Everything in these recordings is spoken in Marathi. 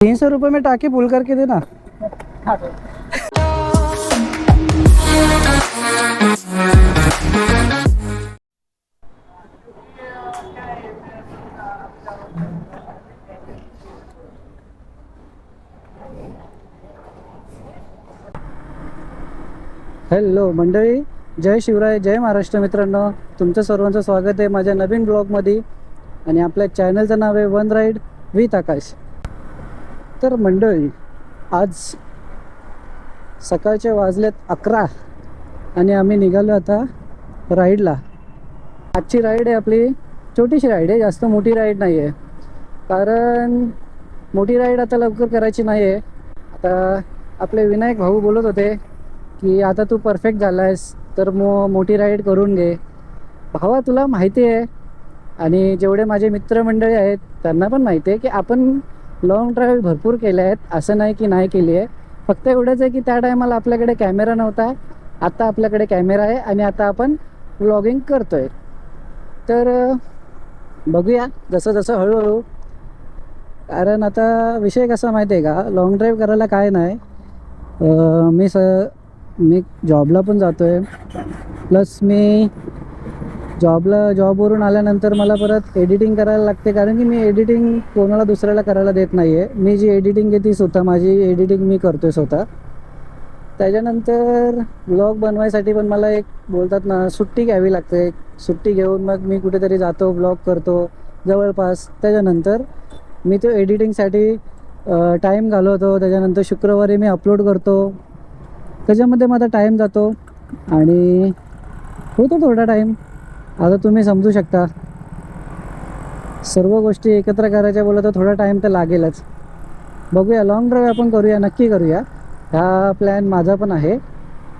तीन सौ रुपये में टाकी फुल करके देना। हॅलो मंडळी जय शिवराय जय महाराष्ट्र मित्रांनो. तुमचं सर्वांचं स्वागत आहे माझ्या नवीन ब्लॉगमध्ये आणि आपल्या चॅनलचं नाव आहे वन राईड विथ आकाश तर मंडळी आज सकाळचे वाजलेत अकरा आणि आम्ही निघालो आता राईडला. आजची राईड आहे आपली छोटीशी राईड आहे जास्त मोठी राईड नाही आहे कारण मोठी राईड आता लवकर करायची नाही आहे आता आपले विनायक भाऊ बोलत होते की आता तू परफेक्ट झाला आहेस तर मो मोठी राईड करून घे. भावा तुला माहिती आहे आणि जेवढे माझे मित्रमंडळी आहेत त्यांना पण माहिती आहे की आपण लॉंग ड्राईव्ह भरपूर केले आहेत. असं नाही की नाही केली आहे. फक्त एवढंच आहे की त्या टायमाला आपल्याकडे कॅमेरा नव्हता. आता आपल्याकडे कॅमेरा आहे आणि आता आपण व्लॉगिंग करतो आहे तर बघूया. जसं जसं हळूहळू. कारण आता विषय कसा माहिती आहे का? लॉंग ड्राईव्ह करायला काय नाही. मी स मी जॉबला पण जातो आहे प्लस मी जॉबला जॉबवरून आल्यानंतर मला परत एडिटिंग करायला लागते कारण की मी एडिटिंग कोणाला दुसऱ्याला करायला देत नाही आहे मी जी एडिटिंग घेते स्वतः माझी एडिटिंग मी करतो आहे स्वतः. त्याच्यानंतर ब्लॉग बनवायसाठी पण मला एक बोलतात ना सुट्टी घ्यावी लागते. सुट्टी घेऊन मग मी कुठेतरी जातो ब्लॉग करतो जवळपास. त्याच्यानंतर मी तो एडिटिंगसाठी टाईम घालवतो. त्याच्यानंतर शुक्रवारी मी अपलोड करतो. त्याच्यामध्ये माझा टाईम जातो. आणि होतो थोडा टाईम आता तुम्ही समजू शकता. सर्व गोष्टी एकत्र करायच्या बोललं तर थोडा टाईम तर लागेलच. बघूया लॉंग ड्राईव्ह आपण करूया नक्की करूया. हा प्लॅन माझा पण आहे.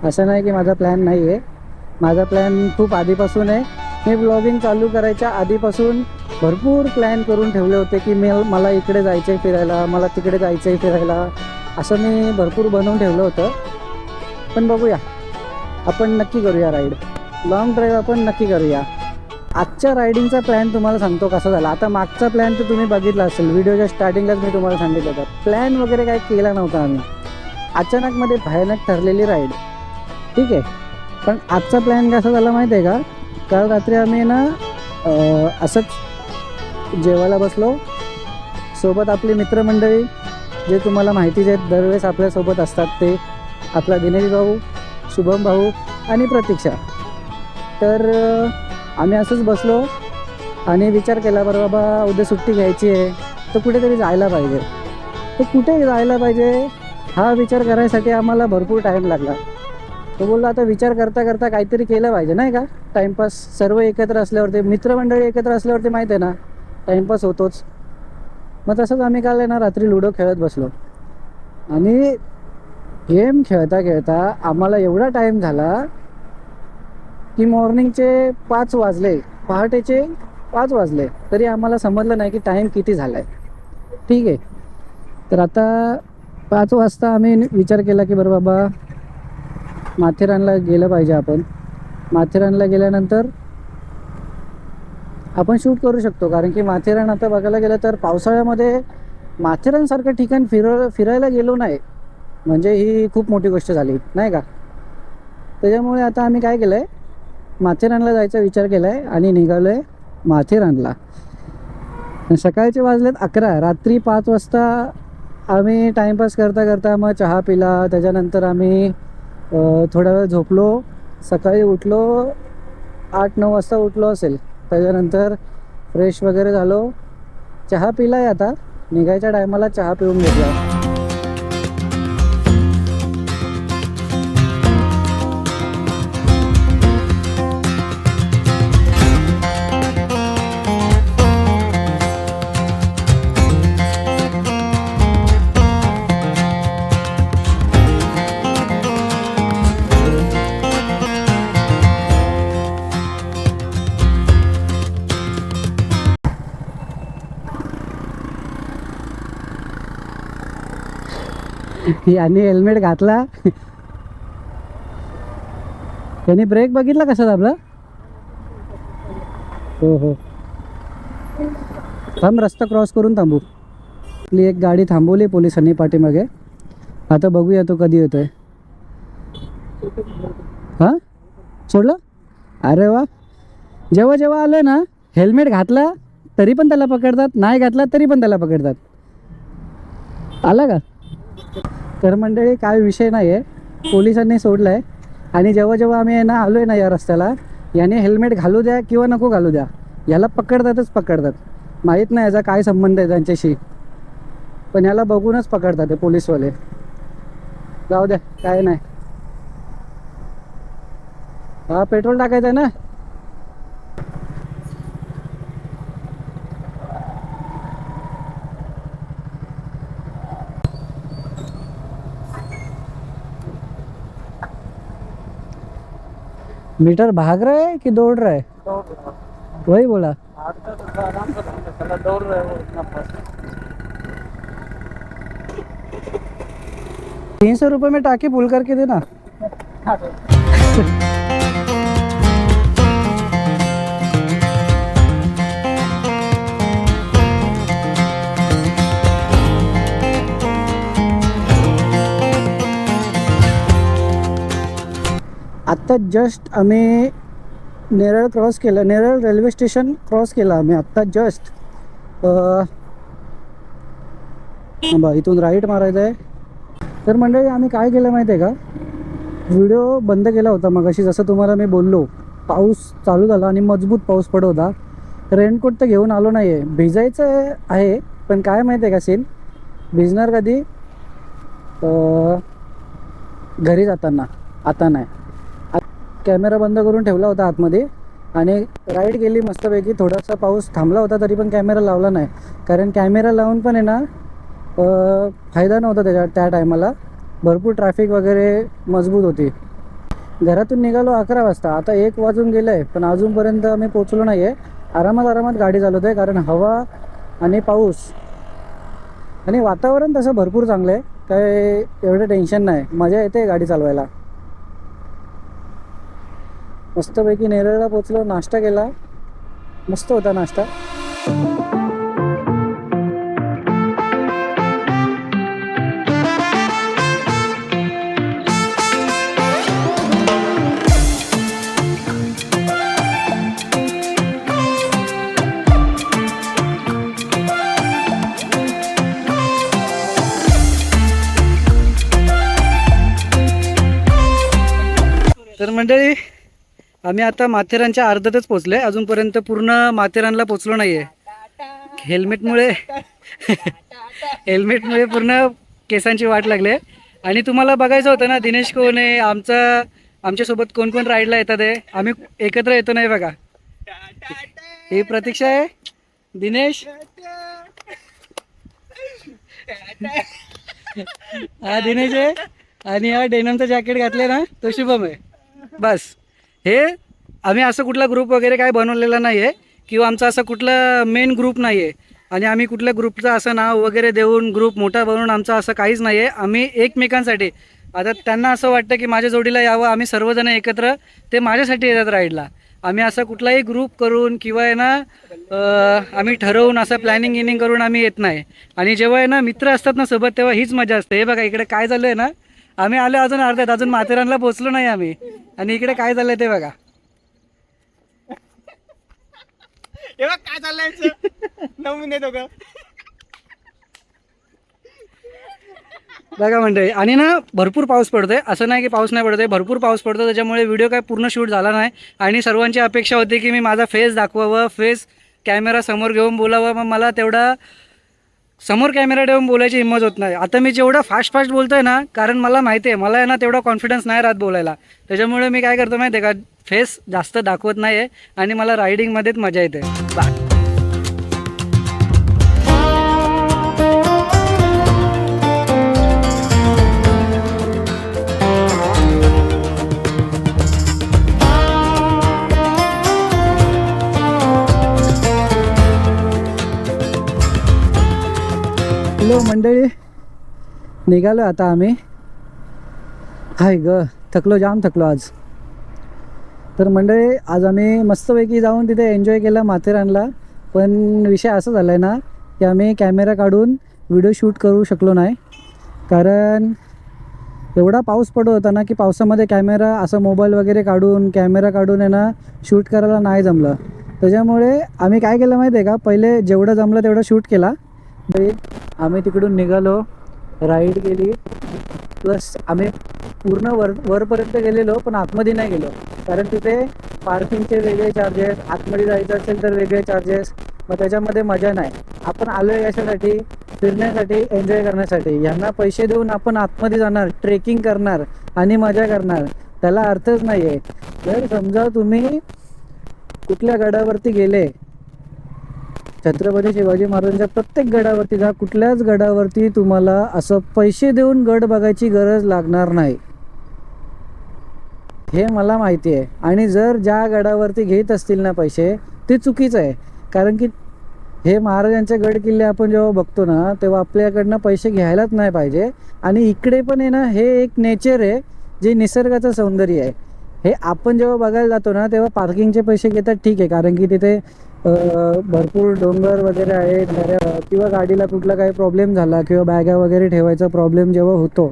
असं नाही की माझा प्लॅन नाही आहे माझा प्लॅन खूप आधीपासून आहे. मी ब्लॉगिंग चालू करायच्या आधीपासून भरपूर प्लॅन करून ठेवले होते की मी मला इकडे जायचं आहे फिरायला मला तिकडे जायचं आहे फिरायला. असं मी भरपूर बनवून ठेवलं होतं. पण बघूया. आपण नक्की करूया राईड लॉंग ड्राईव्ह आपण नक्की करूया. आजच्या रायडिंगचा प्लॅन तुम्हाला सांगतो कसा झाला. आता मागचा प्लॅन तर तुम्ही बघितला असेल. व्हिडिओच्या स्टार्टिंगलाच मी तुम्हाला सांगितलं होतं. प्लॅन वगैरे काही केला नव्हता आम्ही. अचानकमध्ये भयानक ठरलेली राईड ठीक आहे? पण आजचा प्लॅन कसा झाला माहिती आहे का? काल रात्री आम्ही ना असंच जेवायला बसलो. सोबत आपली मित्रमंडळी जे तुम्हाला माहितीच आहेत दरवेळेस आपल्यासोबत असतात ते. आपला दिनेश भाऊ शुभम भाऊ आणि प्रतीक्षा. तर आम्ही असंच बसलो आणि विचार केला बरं बाबा उद्या सुट्टी घ्यायची आहे तर कुठेतरी जायला पाहिजे. तर कुठे जायला पाहिजे हा विचार करायसाठी आम्हाला भरपूर टाईम लागला. तो बोलला आता विचार करता करता काहीतरी केलं पाहिजे नाही का? टाईमपास सर्व एकत्र असल्यावरती मित्रमंडळी एकत्र असल्यावरती माहीत आहे ना टाईमपास होतोच. मग तसंच आम्ही काल आहे ना रात्री लुडो खेळत बसलो. आणि गेम खेळता खेळता आम्हाला एवढा टाईम झाला की मॉर्निंगचे पाच वाजले पहाटेचे पाच वाजले तरी आम्हाला समजलं नाही की टाईम किती झाला आहे ठीक आहे. तर आता पाच वाजता आम्ही विचार केला की बरं बाबा माथेरानला गेलं पाहिजे आपण. माथेरानला गेल्यानंतर आपण शूट करू शकतो कारण की माथेरान आता बघायला गेलं तर पावसाळ्यामध्ये माथेरानसारखं ठिकाण फिर फिरायला गेलो नाही. म्हणजे ही खूप मोठी गोष्ट झाली नाही का? त्याच्यामुळे आता आम्ही काय केलं आहे माथेरानला जायचा विचार केला आहे आणि निघालो आहे माथेरानला सकाळचे वाजलेत अकरा रात्री पाच वाजता आम्ही टाईमपास करता करता मग चहा पिला. त्याच्यानंतर आम्ही थोडा वेळ झोपलो. सकाळी उठलो आठ नऊ वाजता उठलो असेल. त्याच्यानंतर फ्रेश वगैरे झालो. चहा पिलाय आता. निघायच्या टायमाला चहा पिऊन घेतला. यांनी हेल्मेट घातला. त्यांनी ब्रेक बघितला कसा दाबला हो हो थांब रस्ता क्रॉस करून थांबू. आपली एक गाडी थांबवली पोलिसांनी पाठीमागे. आता बघूया तो कधी येतोय. हां? सोडलं? अरे वा. जेव्हा जेव्हा आलं ना हेल्मेट घातला तरी पण त्याला पकडतात. नाही घातला तरी पण त्याला पकडतात. आला का? तर मंडळी काय विषय नाही आहे पोलिसांनी सोडलं आहे आणि जेव्हा जेव्हा आम्ही आहे ना आलो आहे ना या रस्त्याला याने हेल्मेट घालू द्या किंवा नको घालू द्या. याला पकडतातच पकडतात. माहीत नाही याचा काय संबंध आहे त्यांच्याशी. पण याला बघूनच पकडतात ते पोलीसवाले. जाऊ द्या काय नाही. हा पेट्रोल टाकायचं आहे ना? मीटर भाग रहा है कि दौड़ रहा है? वही बोला। तीन सौ रुपये में टाके फुल करके देना। आत्ता जस्ट आम्ही नेरळ क्रॉस केलं. नेरळ रेल्वे स्टेशन क्रॉस केलं आम्ही आत्ता जस्ट बा इथून राईट मारायचं आहे तर मंडळी आम्ही काय केलं माहिती आहे का? व्हिडिओ बंद केला होता मग अशी जसं तुम्हाला मी बोललो पाऊस चालू झाला आणि मजबूत पाऊस पडत होता. रेनकोट तर घेऊन आलो नाही आहे भिजायचं आहे पण काय माहिती आहे का सीन भिजणार कधी? घरी जाताना. आता नाही. कॅमेरा बंद करून ठेवला होता आतमध्ये आणि राईड गेली मस्तपैकी. थोडासा पाऊस थांबला होता तरी पण कॅमेरा लावला नाही. कारण कॅमेरा लावून पण आहे ना फायदा नव्हता त्याच्या त्या टायमाला. भरपूर ट्रॅफिक वगैरे मजबूत होती. घरातून निघालो अकरा वाजता. आता एक वाजून गेलं आहे पण अजूनपर्यंत मी पोचलो नाही आहे आरामात आरामात गाडी चालवत आहे कारण हवा आणि पाऊस आणि वातावरण तसं भरपूर चांगलं आहे काय एवढं टेन्शन नाही. मजा येते गाडी चालवायला. मस्तपैकी नेरळला पोचलो नाश्ता केला मस्त होता नाश्ता तर मंडळी आम्ही आता माथेरानच्या अर्ध्यातच आहे अजूनपर्यंत पूर्ण माथेरानला पोचलो नाही आहे हेल्मेटमुळे हेल्मेटमुळे पूर्ण केसांची वाट लागली आहे आणि तुम्हाला बघायचं होतं ना दिनेश कोण आहे? आमचा आमच्यासोबत कोण कोण राईडला येतात आहे आम्ही एकत्र येतो नाही बघा. ही प्रतीक्षा आहे. दिनेश? हा दिनेश आहे. आणि हा डेनमचं जॅकेट घातले ना तो शुभम आहे. बस. हे आम्ही असं कुठला ग्रुप वगैरे काय बनवलेला नाही आहे किंवा आमचा असं कुठला मेन ग्रुप नाही आहे आणि आम्ही कुठल्या ग्रुपचं असं नाव वगैरे देऊन ग्रुप मोठा बनवून आमचं असं काहीच नाही आहे आम्ही एकमेकांसाठी आता त्यांना असं वाटतं की माझ्या जोडीला यावं आम्ही सर्वजण एकत्र ते माझ्यासाठी येतात राईडला आम्ही असं कुठलाही ग्रुप करून किंवा आहे ना आम्ही ठरवून असं प्लॅनिंग गिनिंग करून आम्ही येत नाही. आणि जेव्हा आहे ना मित्र असतात ना सोबत तेव्हा हीच मजा असते. हे बघा इकडे काय झालं आहे ना आम्ही आलो अजून अर्ध्यात अजून माथेरानला पोचलो नाही आम्ही. आणि इकडे काय झालंय ते बघा. बघ काय चाललंय नमुने दोघं. बघा मंडळी आणि ना भरपूर पाऊस पडतोय. असं नाही की पाऊस नाही पडतोय भरपूर पाऊस पडतो त्याच्यामुळे व्हिडिओ काय पूर्ण शूट झाला नाही. आणि सर्वांची अपेक्षा होती की मी माझा फेस दाखवावं फेस कॅमेरा समोर घेऊन बोलावं. मग मला तेवढा समोर कॅमेरा ठेवून बोलायची हिंमत होत नाही. आता मी जेवढं फास्ट फास्ट बोलतोय ना कारण मला माहिती आहे मला आहे ना तेवढा कॉन्फिडन्स नाही राहत बोलायला. त्याच्यामुळे मी काय करतो माहिती आहे का फेस जास्त दाखवत नाही आहे आणि मला रायडिंगमध्येच मजा येते. बा हॅलो मंडळी. निघालो आता आम्ही. हाय ग थकलो जाम थकलो आज. तर मंडळी आज आम्ही मस्तपैकी जाऊन तिथे एन्जॉय केला माथेरानला. पण विषय असा झाला आहे ना की आम्ही कॅमेरा काढून व्हिडिओ शूट करू शकलो नाही. कारण एवढा पाऊस पडत होता ना की पावसामध्ये कॅमेरा असं मोबाईल वगैरे काढून कॅमेरा काढून आहे ना शूट करायला नाही जमलं. त्याच्यामुळे आम्ही काय केलं माहिती आहे का पहिले जेवढं जमलं तेवढं शूट केला. आम्ही तिकडून निघालो राईड केली. प्लस आम्ही पूर्ण वर वरपर्यंत गेलेलो पण आतमध्ये नाही गेलो. कारण तिथे पार्किंगचे वेगळे चार्जेस आतमध्ये जायचं असेल तर वेगळे चार्जेस मग त्याच्यामध्ये मजा नाही. आपण आलो आहे याच्यासाठी फिरण्यासाठी एन्जॉय करण्यासाठी. यांना पैसे देऊन आपण आतमध्ये जाणार ट्रेकिंग करणार आणि मजा करणार. त्याला अर्थच नाही आहे जर समजा तुम्ही कुठल्या गडावरती गेले छत्रपती शिवाजी महाराजांच्या प्रत्येक गडावरती जा कुठल्याच गडावरती तुम्हाला असं पैसे देऊन गड बघायची गरज लागणार नाही. हे मला माहिती आहे. आणि जर ज्या गडावरती घेत असतील ना पैसे ते चुकीचं आहे. कारण की हे महाराजांचे गड किल्ले आपण जेव्हा बघतो ना तेव्हा आपल्याकडनं पैसे घ्यायलाच नाही पाहिजे. आणि इकडे पण आहे ना हे एक नेचर आहे जे निसर्गाचं सौंदर्य आहे. हे आपण जेव्हा बघायला जातो ना तेव्हा पार्किंगचे पैसे घेतात ठीक आहे. कारण की तिथे भरपूर डोंगर वगैरे आहेत किंवा गाडीला कुठला काही प्रॉब्लेम झाला किंवा बॅगा वगैरे ठेवायचा प्रॉब्लेम जेव्हा होतो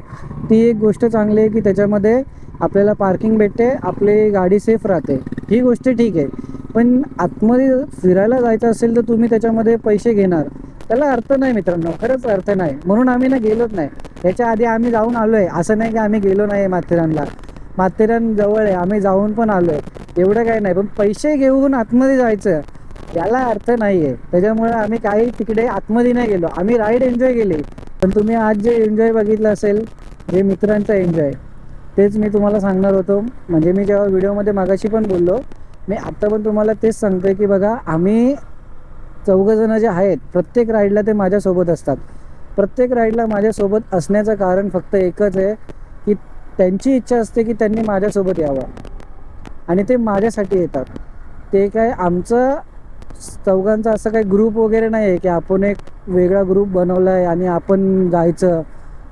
ती एक गोष्ट चांगली आहे की त्याच्यामध्ये आपल्याला पार्किंग भेटते आपली गाडी सेफ राहते. ही गोष्ट ठीक आहे. पण आतमध्ये फिरायला जायचं असेल तर तुम्ही त्याच्यामध्ये पैसे घेणार. त्याला अर्थ नाही मित्रांनो खरंच अर्थ नाही. म्हणून आम्ही ना गेलोच नाही. याच्या आधी आम्ही जाऊन आलो आहे असं नाही की आम्ही गेलो नाही माथेरानला. माथेरान जवळ आहे. आम्ही जाऊन पण आलो आहे एवढं काही नाही. पण पैसे घेऊन आतमध्ये जायचं याला अर्थ नाही आहे त्याच्यामुळे आम्ही काही तिकडे आतमध्ये नाही गेलो. आम्ही राईड एन्जॉय केली. पण तुम्ही आज जे एन्जॉय बघितलं असेल जे मित्रांचा एन्जॉय तेच मी तुम्हाला सांगणार होतो. म्हणजे मी जेव्हा व्हिडिओमध्ये मागाशी पण बोललो मी आत्ता पण तुम्हाला तेच सांगतोय की बघा आम्ही चौघंजणं जे आहेत प्रत्येक राईडला ते माझ्यासोबत असतात. प्रत्येक राईडला माझ्यासोबत असण्याचं कारण फक्त एकच आहे की त्यांची इच्छा असते की त्यांनी माझ्यासोबत यावं. आणि ते माझ्यासाठी येतात. ते काय आमचं चौघांचा असं काही ग्रुप वगैरे नाही आहे की आपण एक वेगळा ग्रुप बनवला आहे आणि आपण जायचं.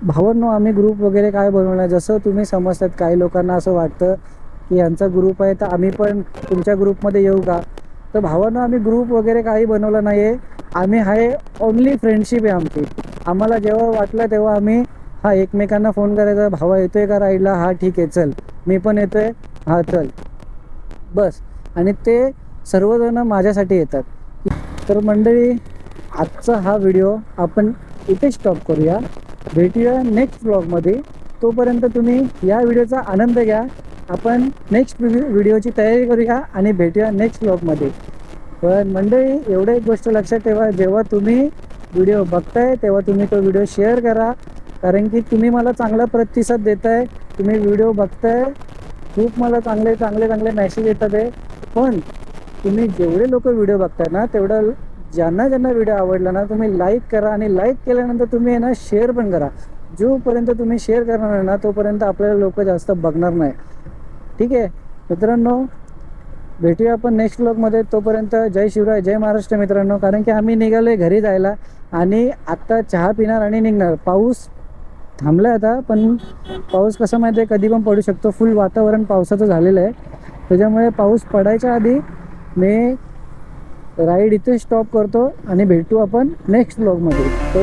भावांनो आम्ही ग्रुप वगैरे काय बनवलं आहे जसं तुम्ही समजतात काही लोकांना असं वाटतं की यांचा ग्रुप आहे तर आम्ही पण तुमच्या ग्रुपमध्ये येऊ का? तर भावांनो आम्ही ग्रुप वगैरे काही बनवला नाही आहे आम्ही आहे ओनली फ्रेंडशिप आहे आमची. आम्हाला जेव्हा वाटलं तेव्हा आम्ही हा एकमेकांना फोन करायचा भावा येतोय का राईडला हा ठीक आहे चल. मी पण येतोय. हा चल. बस. आणि ते सर्वजण माझ्यासाठी येतात. तर मंडळी आजचा हा व्हिडिओ आपण इथे स्टॉप करूया. भेटूया नेक्स्ट ब्लॉगमध्ये तोपर्यंत तुम्ही या व्हिडिओचा आनंद घ्या. आपण नेक्स्ट व्हिडिओची तयारी करूया आणि भेटूया नेक्स्ट ब्लॉगमध्ये पण मंडळी एवढं एक गोष्ट लक्षात ठेवा. जेव्हा तुम्ही व्हिडिओ बघताय तेव्हा तुम्ही तो व्हिडिओ शेअर करा. कारण की तुम्ही मला चांगला प्रतिसाद देताय. तुम्ही व्हिडिओ बघताय. खूप मला चांगले चांगले चांगले मेसेज येतात आहे. पण तुम्ही जेवढे लोक व्हिडिओ बघताय ना तेवढं ज्यांना ज्यांना व्हिडिओ आवडला ना तुम्ही लाईक करा आणि लाईक केल्यानंतर तुम्ही आहे ना शेअर पण करा. जोपर्यंत तुम्ही शेअर करणार नाही ना तोपर्यंत आपल्याला लोक जास्त बघणार नाही. ठीक आहे? मित्रांनो भेटूया आपण नेक्स्ट ब्लॉगमध्ये तोपर्यंत जय शिवराय जय महाराष्ट्र मित्रांनो. कारण की आम्ही निघालो आहे घरी जायला आणि आत्ता चहा पिणार आणि निघणार. पाऊस थांबला आता पण पाऊस कसा माहिती आहे कधी पण पडू शकतो. फुल वातावरण पावसाचं झालेलं आहे. त्याच्यामुळे पाऊस पडायच्या आधी मी राईड इथे स्टॉप करतो आणि भेटू आपण नेक्स्ट ब्लॉगमध्ये तर